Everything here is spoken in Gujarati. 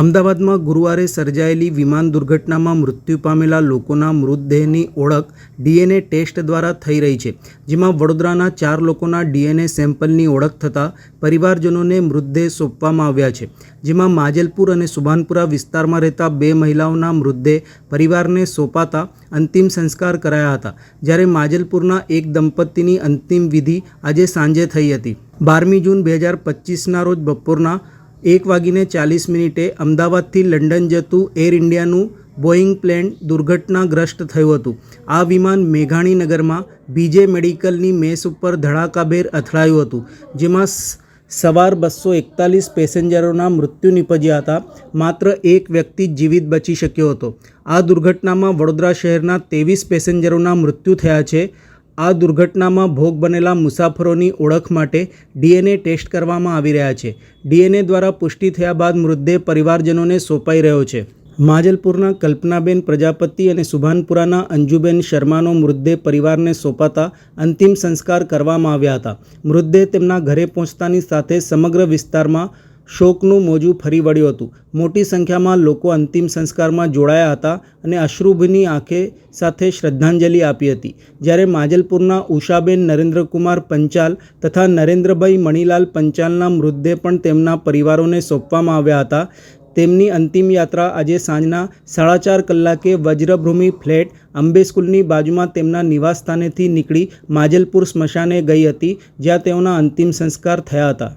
અમદાવાદમાં ગુરુવારે સર્જાયેલી વિમાન દુર્ઘટનામાં મૃત્યુ પામેલા લોકોના મૃતદેહની ઓળખ ડીએનએ ટેસ્ટ દ્વારા થઈ રહી છે, જેમાં વડોદરાના ચાર લોકોના ડીએનએ સેમ્પલની ઓળખ થતાં પરિવારજનોને મૃતદેહ સોંપવામાં આવ્યા છે, જેમાં માજલપુર અને સુભાનપુરા વિસ્તારમાં રહેતા બે મહિલાઓના મૃતદેહ પરિવારને સોંપાતા અંતિમ સંસ્કાર કરાયા હતા, જ્યારે માજલપુરના એક દંપતીની અંતિમ વિધિ આજે સાંજે થઈ હતી. બારમી જૂન બે હજાર પચીસના રોજ બપોરના એક વાગીને ચાલીસ મિનિટે અમદાવાદથી લંડન જતું એર ઇન્ડિયાનું બોઈંગ પ્લેન દુર્ઘટનાગ્રસ્ત થયું હતું. આ વિમાન મેઘાણીનગરમાં બીજે મેડિકલની મેસ ઉપર ધડાકાભેર અથડાયું હતું, જેમાં સવાર બસો એકતાલીસ પેસેન્જરોના મૃત્યુ નિપજ્યા હતા. માત્ર એક વ્યક્તિ જીવિત બચી શક્યો હતો. આ દુર્ઘટનામાં વડોદરા શહેરના ત્રેવીસ પેસેન્જરોના મૃત્યુ થયા છે. આ દુર્ઘટનામાં ભોગ બનેલા મુસાફરોની ઓળખ માટે ડીએનએ ટેસ્ટ કરવામાં આવી રહ્યા છે. ડીએનએ દ્વારા પુષ્ટિ થયા બાદ મૃતદેહ પરિવારજનોને સોંપાઈ રહ્યો છે. માજલપુરના કલ્પનાબેન પ્રજાપતિ અને સુભાનપુરાના અંજુબેન શર્માનો મૃતદેહ પરિવારને સોંપાતા અંતિમ સંસ્કાર કરવામાં આવ્યા હતા. મૃતદેહ તેમના ઘરે પહોંચતાની સાથે સમગ્ર વિસ્તારમાં શોકનું મોજું ફરી વળ્યું હતું. મોટી સંખ્યામાં લોકો અંતિમ સંસ્કારમાં જોડાયા હતા અને અશ્રુભની આંખે સાથે શ્રદ્ધાંજલિ આપી હતી. જ્યારે માજલપુરના ઉષાબેન નરેન્દ્રકુમાર પંચાલ તથા નરેન્દ્રભાઈ મણિલાલ પંચાલના મૃતદેહ પણ તેમના પરિવારોને સોંપવામાં આવ્યા હતા. તેમની અંતિમ યાત્રા આજે સાંજના સાડા ચાર કલાકે વજ્રભૂમિ ફ્લેટ અંબે સ્કૂલની બાજુમાં તેમના નિવાસસ્થાનેથી નીકળી માજલપુર સ્મશાને ગઈ હતી, જ્યાં તેઓના અંતિમ સંસ્કાર થયા હતા.